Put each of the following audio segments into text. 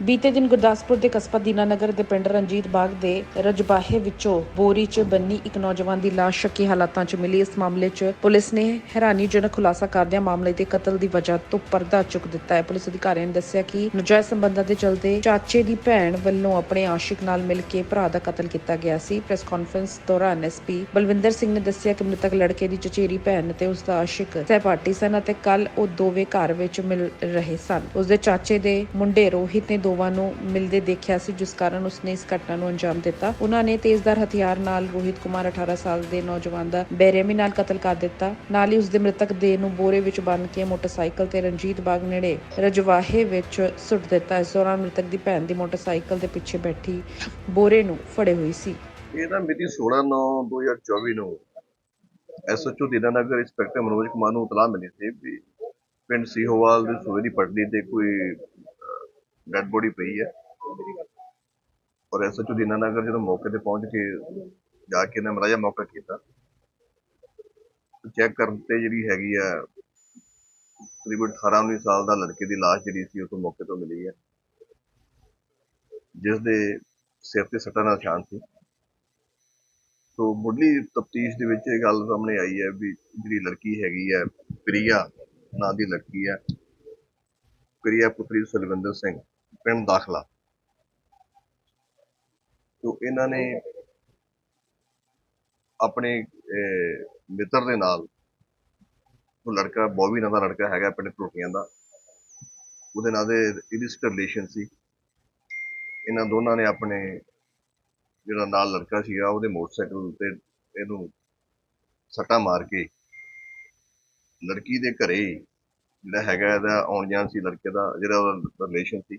ਬੀਤੇ ਦਿਨ ਗੁਰਦਾਸਪੁਰ ਦੇ ਕਸਬਾ ਦੀਨਾਨਗਰ ਦੇ ਪਿੰਡ ਰਣਜੀਤ ਬਾਗ ਦੇ ਰਜਬਾਹੇ ਵਿੱਚੋਂ ਬੋਰੀ 'ਚ ਬੰਨੀ ਇੱਕ ਨੌਜਵਾਨ ਦੀ ਲਾਸ਼ ਸ਼ੱਕੀ ਹਾਲਾਤਾਂ 'ਚ ਮਿਲੀ। ਇਸ ਮਾਮਲੇ 'ਚ ਪੁਲਿਸ ਨੇ ਹੈਰਾਨੀਜਨਕ ਖੁਲਾਸਾ ਕਰਦਿਆਂ ਮਾਮਲੇ ਦੇ ਕਤਲ ਦੀ ਵਜ੍ਹਾ ਤੋਂ ਪਰਦਾ ਚੁੱਕ ਦਿੱਤਾ ਹੈ। ਪੁਲਿਸ ਅਧਿਕਾਰੀਆਂ ਨੇ ਦੱਸਿਆ ਕਿ ਨਜਾਇਜ਼ ਸੰਬੰਧਾਂ ਦੇ ਚਲਦੇ ਚਾਚੇ ਦੀ ਭੈਣ ਵੱਲੋਂ ਆਪਣੇ ਆਸ਼ਿਕ ਨਾਲ ਮਿਲ ਕੇ ਭਰਾ ਦਾ ਕਤਲ ਕੀਤਾ ਗਿਆ ਸੀ। ਪ੍ਰੈਸ ਕਾਨਫਰੰਸ ਦੌਰਾਨ ਐਸਪੀ ਬਲਵਿੰਦਰ ਸਿੰਘ ਨੇ ਦੱਸਿਆ ਕਿ ਮ੍ਰਿਤਕ ਲੜਕੇ ਦੀ ਚਚੇਰੀ ਭੈਣ ਤੇ ਉਸ ਦਾ ਆਸ਼ਿਕ ਸਹਿਪਾਠੀ ਸਨ ਅਤੇ ਕੱਲ ਉਹ ਦੋਵੇਂ ਘਰ ਵਿੱਚ ਮਿਲ ਰਹੇ ਸਨ। ਉਸ ਦੇ ਚਾਚੇ ਦੇ ਮੁੰਡੇ ਰੋਹਿਤ ਨੇ ਦੋਵਾਂ ਨੂੰ ਮਿਲਦੇ ਦੇਖਿਆ ਸੀ, ਜਿਸ ਕਾਰਨ ਉਸਨੇ ਇਸ ਘਟਨਾ ਨੂੰ ਅੰਜਾਮ ਦਿੱਤਾ। ਉਹਨਾਂ ਨੇ ਤੇਜ਼ਦਾਰ ਹਥਿਆਰ ਨਾਲ ਰੋਹਿਤ ਕੁਮਾਰ 18 ਸਾਲ ਦੇ ਨੌਜਵਾਨ ਦਾ ਬੇਰਹਿਮੀ ਨਾਲ ਕਤਲ ਕਰ ਦਿੱਤਾ। ਨਾਲ ਹੀ ਉਸ ਮ੍ਰਿਤਕ ਦੇਹ ਨੂੰ ਬੋਰੇ ਵਿੱਚ ਬੰਨ੍ਹ ਕੇ ਮੋਟਰਸਾਈਕਲ ਤੇ ਰਣਜੀਤ ਬਾਗ ਨੇੜੇ ਰਜਵਾਹੇ ਵਿੱਚ ਸੁੱਟ ਦਿੱਤਾ। ਇਸ ਦੌਰਾਨ ਮ੍ਰਿਤਕ ਦੀ ਭੈਣ ਦੀ ਮੋਟਰਸਾਈਕਲ ਦੇ ਪਿੱਛੇ ਬੈਠੀ ਬੋਰੇ ਨੂੰ ਫੜੇ ਹੋਈ ਸੀ। ਇਹ ਨਾ ਮਿਤੀ 16/9/2024 ਨੂੰ ਐਸਐਚਓ ਦੀਨਾਨਗਰ ਇੰਸਪੈਕਟਰ ਮਨੋਜ ਕੁਮਾਰ ਨੂੰ ਇਤਲਾਹ ਮਿਲੀ ਸੀ ਵੀ ਪਿੰਡ ਸੀਹੋਵਾਲ ਦੇ ਸੂਏ ਦੀ ਪਟੜੀ ਤੇ ਕੋਈ ਡੈਡ ਬੋਡੀ ਪਈ ਹੈ। ਔਰ ਐਸਐਚਓ ਦੀਨਾਨਗਰ ਜਦੋਂ ਮੌਕੇ ਤੇ ਪਹੁੰਚ ਕੇ ਜਾ ਕੇ ਨੇ ਮਰਾਇਆ ਮੌਕਾ ਕੀਤਾ, ਚੈੱਕ ਕਰਨ ਤੇ ਜਿਹੜੀ ਹੈਗੀ ਆ, ਤਕਰੀਬਨ 18 19 ਸਾਲ ਦਾ ਲੜਕੇ ਦੀ ਲਾਸ਼ ਜਿਹੜੀ ਸੀ, ਉਹ ਮੌਕੇ ਤੋਂ ਮਿਲੀ ਹੈ। ਜਿਸ ਦੇ ਸਿਰ ਤੇ ਸੱਟਾਂ ਦਾ ਨਿਸ਼ਾਨ ਸੀ। ਸੋ ਮੁੱਢਲੀ ਤਫਤੀਸ਼ ਦੇ ਵਿੱਚ ਇਹ ਗੱਲ ਸਾਹਮਣੇ ਆਈ ਹੈ ਵੀ ਜਿਹੜੀ ਲੜਕੀ ਹੈਗੀ ਹੈ, ਪ੍ਰਿਆ ਨਾਂ ਦੀ ਲੜਕੀ ਹੈ, ਪ੍ਰਿਆ ਪੁੱਤਰੀ ਸੁਲਵਿੰਦਰ ਸਿੰਘ। ਪਿੰਡ ਦਾਖਲਾ। ਸੋ ਇਹਨਾਂ ਨੇ ਆਪਣੇ ਮਿੱਤਰ ਦੇ ਨਾਲ ਉਹ ਲੜਕਾ, ਬੋਬੀ ਨਾਂ ਦਾ ਲੜਕਾ ਹੈਗਾ ਪਿੰਡ ਟੋਟੀਆਂ ਦਾ। ਉਹਦੇ ਨਾਲ ਦੇ ਇਲਿਸਟ ਰਿਲੇਸ਼ਨ ਸੀ। ਇਹਨਾਂ ਦੋਨਾਂ ਨੇ ਆਪਣੇ ਜਿਹੜਾ ਨਾਲ ਲੜਕਾ ਸੀਗਾ, ਉਹਦੇ ਮੋਟਰਸਾਈਕਲ ਤੇ ਇਹਨੂੰ ਸੱਟਾ ਮਾਰ ਕੇ ਲੜਕੀ ਦੇ ਘਰੇ ਜਿਹੜਾ ਹੈਗਾ ਇਹਦਾ ਆਉਣ ਜਾਣ ਸੀ, ਲੜਕੇ ਦਾ ਜਿਹੜਾ ਉਹਦਾ ਰਿਲੇਸ਼ਨ ਸੀ।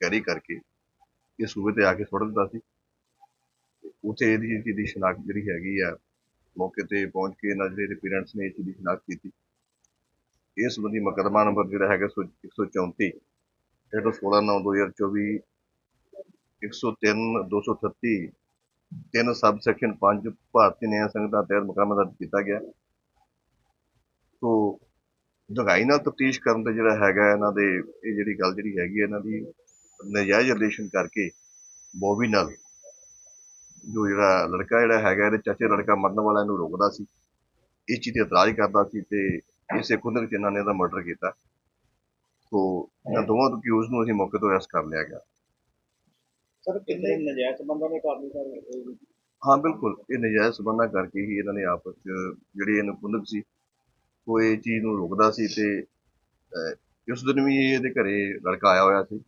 ਕੈਰੀ ਕਰਕੇ ਇਹ ਸੂਬੇ ਤੇ ਆ ਕੇ ਸੁੱਟ ਦਿੱਤਾ ਸੀ। ਤੇ ਉੱਥੇ ਇਹਦੀ ਚੀਜ਼ ਦੀ ਸ਼ਨਾਖਤ ਜਿਹੜੀ ਹੈਗੀ ਆ, ਮੌਕੇ ਤੇ ਪਹੁੰਚ ਕੇ ਇਹਨਾਂ ਜਿਹੜੇ ਪੇਰੈਂਟਸ ਨੇ ਇਸ ਚੀਜ਼ ਦੀ ਸ਼ਨਾਖਤ ਕੀਤੀ। ਇਸ ਸੰਬੰਧੀ ਮੁਕੱਦਮਾ ਨੰਬਰ ਜਿਹੜਾ ਹੈਗਾ ਸੌ- 134 ਜਿਹੜਾ 16 9 2024 103 238 ਤਿੰਨ ਸਬ ਸੈਕਸ਼ਨ 5 ਭਾਰਤੀ ਨਿਆਂ ਸੰਹਿਤਾ ਤਹਿਤ ਮੁਕੱਦਮਾ ਦਰਜ ਕੀਤਾ ਗਿਆ। ਸੋ ਡੂੰਘਾਈ ਨਾਲ ਤਫਤੀਸ਼ ਕਰਨ ਤੇ ਜਿਹੜਾ ਹੈਗਾ ਇਹਨਾਂ ਦੇ, ਇਹ ਜਿਹੜੀ ਗੱਲ ਜਿਹੜੀ ਹੈਗੀ ਹੈ ਇਹਨਾਂ ਦੀ ਨਜਾਇਜ਼ ਰਿਲੇਸ਼ਨ ਕਰਕੇ ਬੋਬੀ ਨਾਲ ਜੋ ਜਿਹੜਾ ਲੜਕਾ ਜਿਹੜਾ ਹੈਗਾ ਇਹਦੇ ਚਾਚੇ ਲੜਕਾ ਮਰਨ ਵਾਲਾ ਇਹਨੂੰ ਰੋਕਦਾ ਸੀ। ਇਸ ਚੀਜ਼ ਤੇ ਇਤਰਾਜ਼ ਕਰਦਾ ਸੀ ਤੇ ਇਸੇ ਕੁੰਦਕ ਚ ਇਹਨਾਂ ਨੇ ਇਹਦਾ ਮਰਡਰ ਕੀਤਾ। ਸੋ ਇਹਨਾਂ ਦੋਵਾਂ ਅਕਿਊਜ਼ ਨੂੰ ਅਸੀਂ ਮੌਕੇ ਤੋਂ ਅਰੈਸਟ ਕਰ ਲਿਆ ਗਿਆ। ਸਰ ਕਿੰਨੇ ਨਜਾਇਜ਼ ਸੰਬੰਧਾਂ ਦੇ ਕਾਰਨ ਸਰ ਹਾਂ ਬਿਲਕੁਲ। ਇਹ ਨਜਾਇਜ਼ ਸਬੰਧਾਂ ਕਰਕੇ ਹੀ ਇਹਨਾਂ ਨੇ ਆਪਸ ਚ ਜਿਹੜੀ ਇਹਨੂੰ ਕੁੰਦਕ ਸੀ ਉਹ ਇਹ ਚੀਜ਼ ਨੂੰ ਰੋਕਦਾ ਸੀ ਤੇ ਉਸ ਦਿਨ ਵੀ ਇਹਦੇ ਘਰੇ ਲੜਕਾ ਆਇਆ ਹੋਇਆ ਸੀ।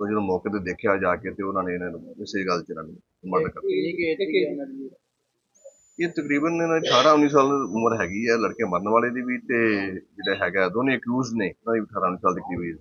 ਤਾਂ ਜਦੋਂ ਮੌਕੇ ਤੇ ਦੇਖਿਆ ਜਾ ਕੇ ਤੇ ਉਹਨਾਂ ਨੇ ਇਹਨਾਂ ਨੂੰ ਇਸੇ ਗੱਲ ਚ ਇਹਨਾਂ ਨੂੰ ਮਰਡਰ ਕਰ। ਇਹ ਤਕਰੀਬਨ ਇਹਨਾਂ ਦੀ 18 19 ਸਾਲ ਉਮਰ ਹੈਗੀ ਹੈ ਲੜਕੇ ਮਰਨ ਵਾਲੇ ਦੀ ਵੀ ਤੇ ਜਿਹੜਾ ਹੈਗਾ ਦੋਨੇ ਅਕਿਊਜ਼ ਨੇ ਉਹਨਾਂ ਦੀ ਵੀ 18 19 ਸਾਲ ਦੀ ਕਰੀਬ age